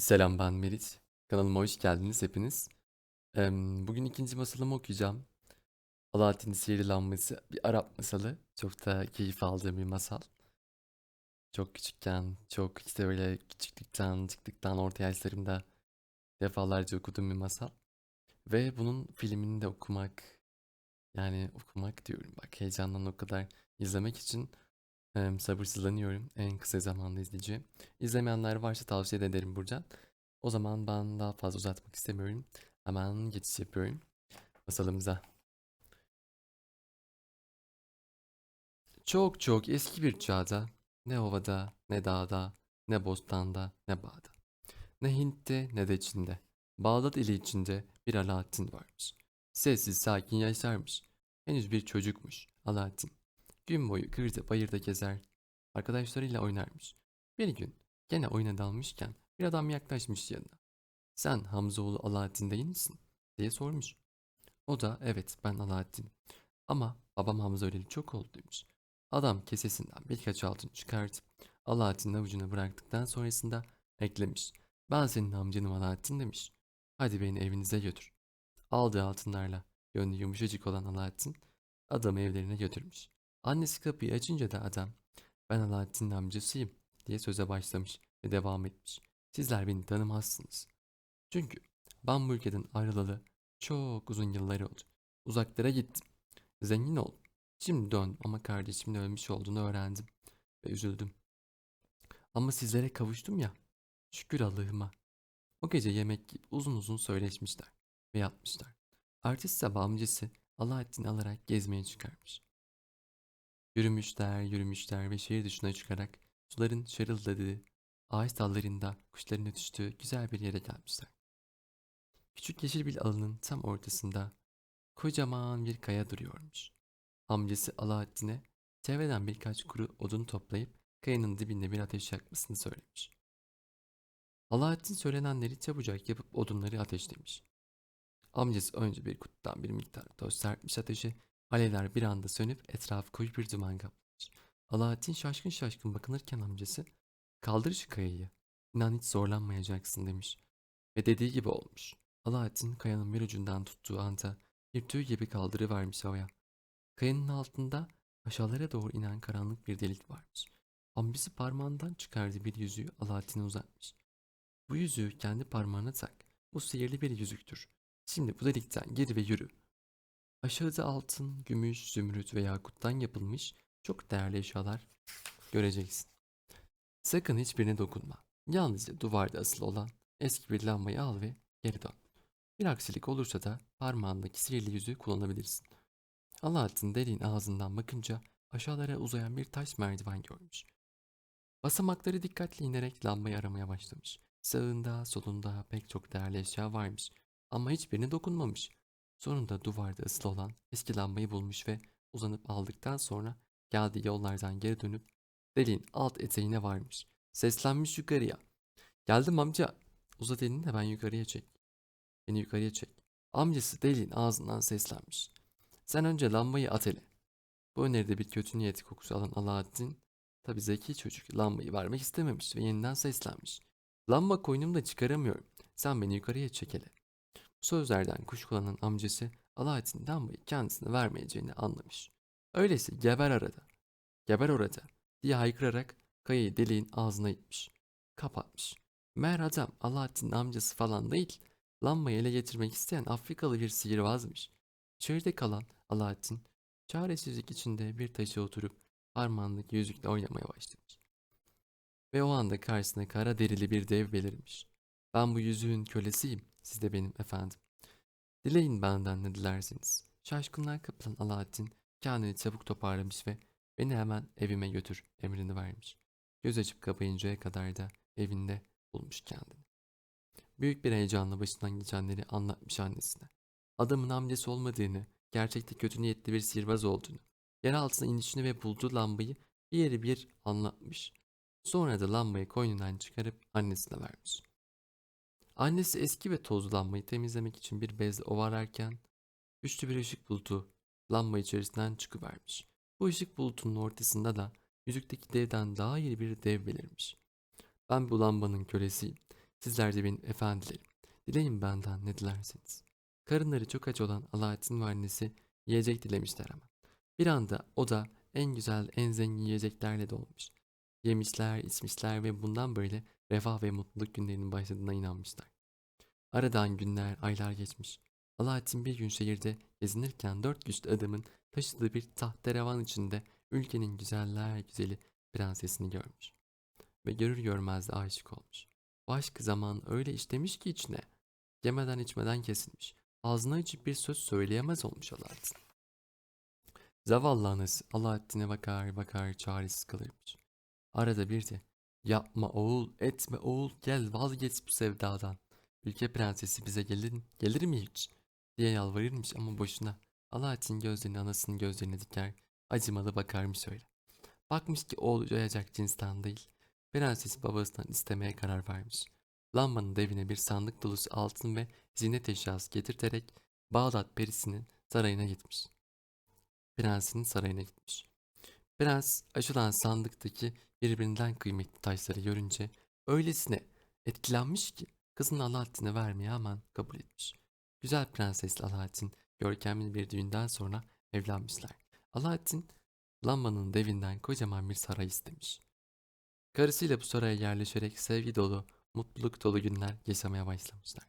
Selam ben Merit. Kanalıma hoş geldiniz hepiniz. Bugün ikinci masalımı okuyacağım. Alaaddin Sihirli bir Arap masalı. Çok da keyif aldığım bir masal. Çok küçükken, çok işte böyle küçüklükten, çıktıktan orta yaşlarımda defalarca okuduğum bir masal. Ve bunun filmini de okumak, yani okumak diyorum bak heyecandan o kadar izlemek için sabırsızlanıyorum. En kısa zamanda izleyeceğim. İzlemeyenler varsa tavsiye de ederim buradan. O zaman ben daha fazla uzatmak istemiyorum. Hemen geçiş yapıyorum masalımıza. Çok çok eski bir çağda ne ovada, ne dağda, ne bostanda, ne bağda. Ne Hint'te ne de Çin'de. Bağdat ili içinde bir Alaaddin varmış. Sessiz sakin yaşarmış. Henüz bir çocukmuş Alaaddin. Gün boyu kırda bayırda gezer, arkadaşlarıyla oynarmış. Bir gün gene oyuna dalmışken bir adam yaklaşmış yanına. Sen Hamzaoğlu Alaaddin değil misin? diye sormuş. O da evet ben Alaaddin. Ama babam Hamza öleli çok oldu demiş. Adam kesesinden birkaç altın çıkartıp Alaaddin'in avucuna bıraktıktan sonrasında eklemiş. Ben senin amcanım Alaaddin demiş. Hadi beni evinize götür. Aldığı altınlarla gönlü yumuşacık olan Alaaddin adamı evlerine götürmüş. Annesi kapıyı açınca da adam ben Alaaddin'in amcasıyım diye söze başlamış ve devam etmiş. Sizler beni tanımazsınız. Çünkü ben bu ülkeden ayrılalı çok uzun yıllar oldu. Uzaklara gittim. Zengin oldum. Şimdi döndüm ama kardeşimin ölmüş olduğunu öğrendim ve üzüldüm. Ama sizlere kavuştum ya. Şükür Allah'ıma. O gece yemek yiyip uzun uzun söyleşmişler ve yatmışlar. Ertesi sabah amcası Alaaddin'i alarak gezmeye çıkarmış. Yürümüşler, yürümüşler ve şehir dışına çıkarak suların şarıldadığı, ağaç dallarında kuşların ötüştüğü güzel bir yere gelmişler. Küçük yeşil bir alanın tam ortasında kocaman bir kaya duruyormuş. Amcası Alaaddin'e çevreden birkaç kuru odun toplayıp kayanın dibinde bir ateş yakmasını söylemiş. Alaaddin söylenenleri çabucak yapıp odunları ateşlemiş. Amcası önce bir kutudan bir miktar toz serpmiş ateşe, alevler bir anda sönüp etrafı koyu bir duman kaplamış. Alaaddin şaşkın şaşkın bakınırken amcası, kaldır şu kayayı, inan hiç zorlanmayacaksın demiş. Ve dediği gibi olmuş. Alaaddin kayanın bir ucundan tuttuğu anda bir tüy gibi kaldırıvermiş havaya. Kayanın altında aşağılara doğru inen karanlık bir delik varmış. Amcası parmağından çıkardığı bir yüzüğü Alaaddin'e uzatmış. Bu yüzüğü kendi parmağına tak. Bu sihirli bir yüzüktür. Şimdi bu delikten gir ve yürü. Aşağıda altın, gümüş, zümrüt ve yakuttan yapılmış çok değerli eşyalar göreceksin. Sakın hiçbirine dokunma. Yalnızca duvarda asılı olan eski bir lambayı al ve geri dön. Bir aksilik olursa da parmağındaki sihirli yüzüğü kullanabilirsin. Alaaddin deliğin ağzından bakınca aşağılara uzayan bir taş merdiven görmüş. Basamakları dikkatli inerek lambayı aramaya başlamış. Sağında, solunda pek çok değerli eşya varmış ama hiçbirine dokunmamış. Sonunda duvarda ısılı olan eski lambayı bulmuş ve uzanıp aldıktan sonra geldiği yollardan geri dönüp deliğin alt eteğine varmış. Seslenmiş yukarıya. Geldim amca. Uzat elini de ben yukarıya çek. Beni yukarıya çek. Amcası deliğin ağzından seslenmiş. Sen önce lambayı at hele. Bu öneride bir kötü niyeti kokusu alan Alaaddin tabi zeki çocuk lambayı vermek istememiş ve yeniden seslenmiş. Lamba koynumda çıkaramıyorum. Sen beni yukarıya çek hele. Sözlerden kuşkulanan amcası Alaaddin lambayı kendisine vermeyeceğini anlamış. Öyleyse geber arada. Geber orada diye haykırarak kayayı deliğin ağzına itmiş. Kapatmış. Meğer adam Alaaddin'in amcası falan değil. Lambayı ele getirmek isteyen Afrikalı bir sihirbazmış. İçeride kalan Alaaddin çaresizlik içinde bir taşa oturup parmağındaki yüzükle oynamaya başlamış. Ve o anda karşısına kara derili bir dev belirmiş. Ben bu yüzüğün kölesiyim, siz de benim efendim. Dileyin benden ne dilerseniz. Şaşkınlığa kapılan Alaaddin kendini çabuk toparlamış ve beni hemen evime götür emrini vermiş. Göz açıp kapayıncaya kadar da evinde bulmuş kendini. Büyük bir heyecanla başından geçenleri anlatmış annesine. Adamın amcası olmadığını, gerçekte kötü niyetli bir sihirbaz olduğunu, yer altına inişini ve bulduğu lambayı bir yeri bir anlatmış. Sonra da lambayı koynundan çıkarıp annesine vermiş. Annesi eski ve tozlu lambayı temizlemek için bir bezle ovararken güçlü bir ışık bulutu lamba içerisinden çıkıvermiş. Bu ışık bulutunun ortasında da yüzükteki devden daha iri bir dev belirmiş. Ben bu lambanın kölesiyim. Sizler de benim efendilerim. Dileyin benden ne dilerseniz. Karınları çok aç olan Alaaddin ve annesi yiyecek dilemişler ama. Bir anda o da en güzel, en zengin yiyeceklerle dolmuş. Yemişler, içmişler ve bundan böyle refah ve mutluluk günlerinin başladığına inanmışlar. Aradan günler, aylar geçmiş. Alaaddin bir gün şehirde gezinirken dört güçlü adamın taşıdığı bir tahterevan içinde ülkenin güzeller güzeli prensesini görmüş. Ve görür görmez de aşık olmuş. Bu aşkı zaman öyle işlemiş ki içine. Yemeden içmeden kesilmiş. Ağzına içip bir söz söyleyemez olmuş Alaaddin. Zavallı anası Alaaddin'e bakar bakar çaresiz kalırmış. Arada bir de yapma oğul etme oğul gel vazgeç bu sevdadan. Ülke prensesi bize gelir, gelir mi hiç? diye yalvarırmış ama boşuna. Alaaddin gözlerini anasının gözlerine diker, acımalı bakarmış öyle. Bakmış ki oğlu doyacak cinsten değil. Prenses babasından istemeye karar vermiş. Lambanın devine bir sandık dolusu altın ve ziynet eşyası getirterek Bağdat perisinin sarayına gitmiş. Prensin sarayına gitmiş. Prens açılan sandıktaki birbirinden kıymetli taşları görünce öylesine etkilenmiş ki kızını Alaaddin'e vermeye hemen kabul etmiş. Güzel prensesle Alaaddin görkemli bir düğünden sonra evlenmişler. Alaaddin lambanın devinden kocaman bir saray istemiş. Karısıyla bu saraya yerleşerek sevgi dolu, mutluluk dolu günler yaşamaya başlamışlar.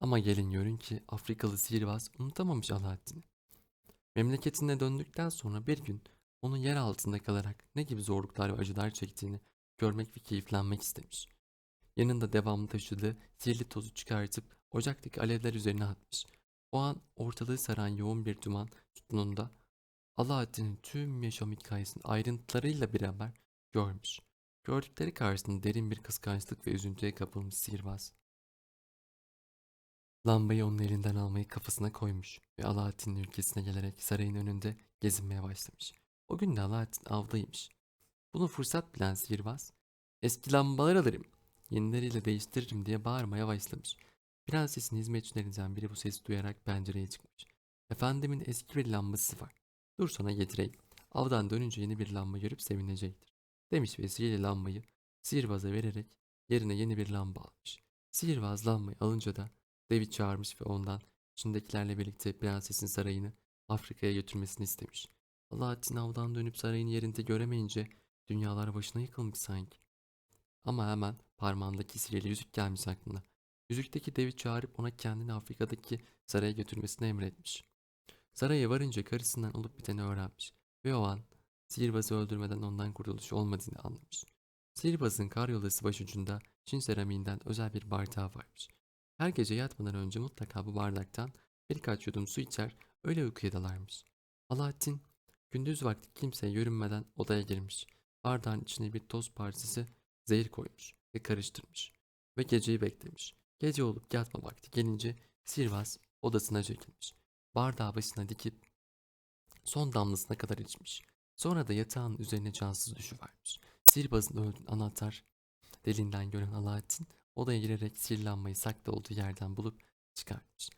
Ama gelin görün ki Afrikalı sihirbaz unutamamış Alaaddin'i. Memleketine döndükten sonra bir gün onun yer altında kalarak ne gibi zorluklar ve acılar çektiğini görmek ve keyiflenmek istemiş. Yanında devamlı taşıdığı sihirli tozu çıkartıp ocaktaki alevler üzerine atmış. O an ortalığı saran yoğun bir duman tutununda Alaaddin'in tüm yaşam hikayesini ayrıntılarıyla beraber görmüş. Gördükleri karşısında derin bir kıskançlık ve üzüntüye kapılmış sihirbaz. Lambayı onun elinden almayı kafasına koymuş ve Alaaddin'in ülkesine gelerek sarayın önünde gezinmeye başlamış. O gün de Alaaddin avdaymış. Bunu fırsat bilen sihirbaz, eski lambalar alırım, yenileriyle değiştiririm diye bağırmaya başlamış. Prensesin hizmetçilerinden biri bu sesi duyarak pencereye çıkmış. Efendimin eski bir lambası var. Dur sana getireyim. Avdan dönünce yeni bir lamba görüp sevinecektir. Demiş ve sihirli lambayı sihirbaza vererek yerine yeni bir lamba almış. Sihirbaz lambayı alınca da Devi çağırmış ve ondan içindekilerle birlikte prensesin sarayını Afrika'ya götürmesini istemiş. Alaaddin avdan dönüp sarayın yerinde göremeyince dünyalar başına yıkılmış sanki. Ama hemen parmağındaki sihirli yüzük gelmiş aklına. Yüzükteki devi çağırıp ona kendini Afrika'daki saraya götürmesini emretmiş. Saraya varınca karısından olup biteni öğrenmiş ve o an sihirbazı öldürmeden ondan kurtuluş olmadığını anlamış. Sihirbazın karyolası başucunda Çin seramiğinden özel bir bardağı varmış. Her gece yatmadan önce mutlaka bu bardaktan birkaç yudum su içer, öyle uykuya dalarmış. Alaaddin gündüz vakti kimseye görünmeden odaya girmiş. Bardağın içine bir toz parçası zehir koymuş ve karıştırmış. Ve geceyi beklemiş. Gece olup yatma vakti gelince sihirbaz odasına çekilmiş. Bardağı başına dikip son damlasına kadar içmiş. Sonra da yatağın üzerine cansız düşüvermiş. Sihirbazın öldüğün anahtar deliğinden gören Alaaddin Odaya girerek sihirlanmayı saklı olduğu yerden bulup çıkartmış.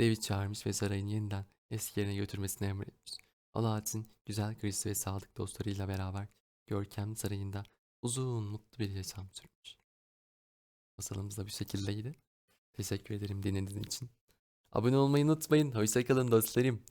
David çağırmış ve sarayın yeniden eski yerine götürmesini emretmiş. Alaaddin güzel karısı ve sadık dostlarıyla beraber görkemli sarayında uzun mutlu bir yaşam sürmüş. Masalımız da bu şekildeydi. Teşekkür ederim dinlediğiniz için. Abone olmayı unutmayın. Hoşçakalın dostlarım.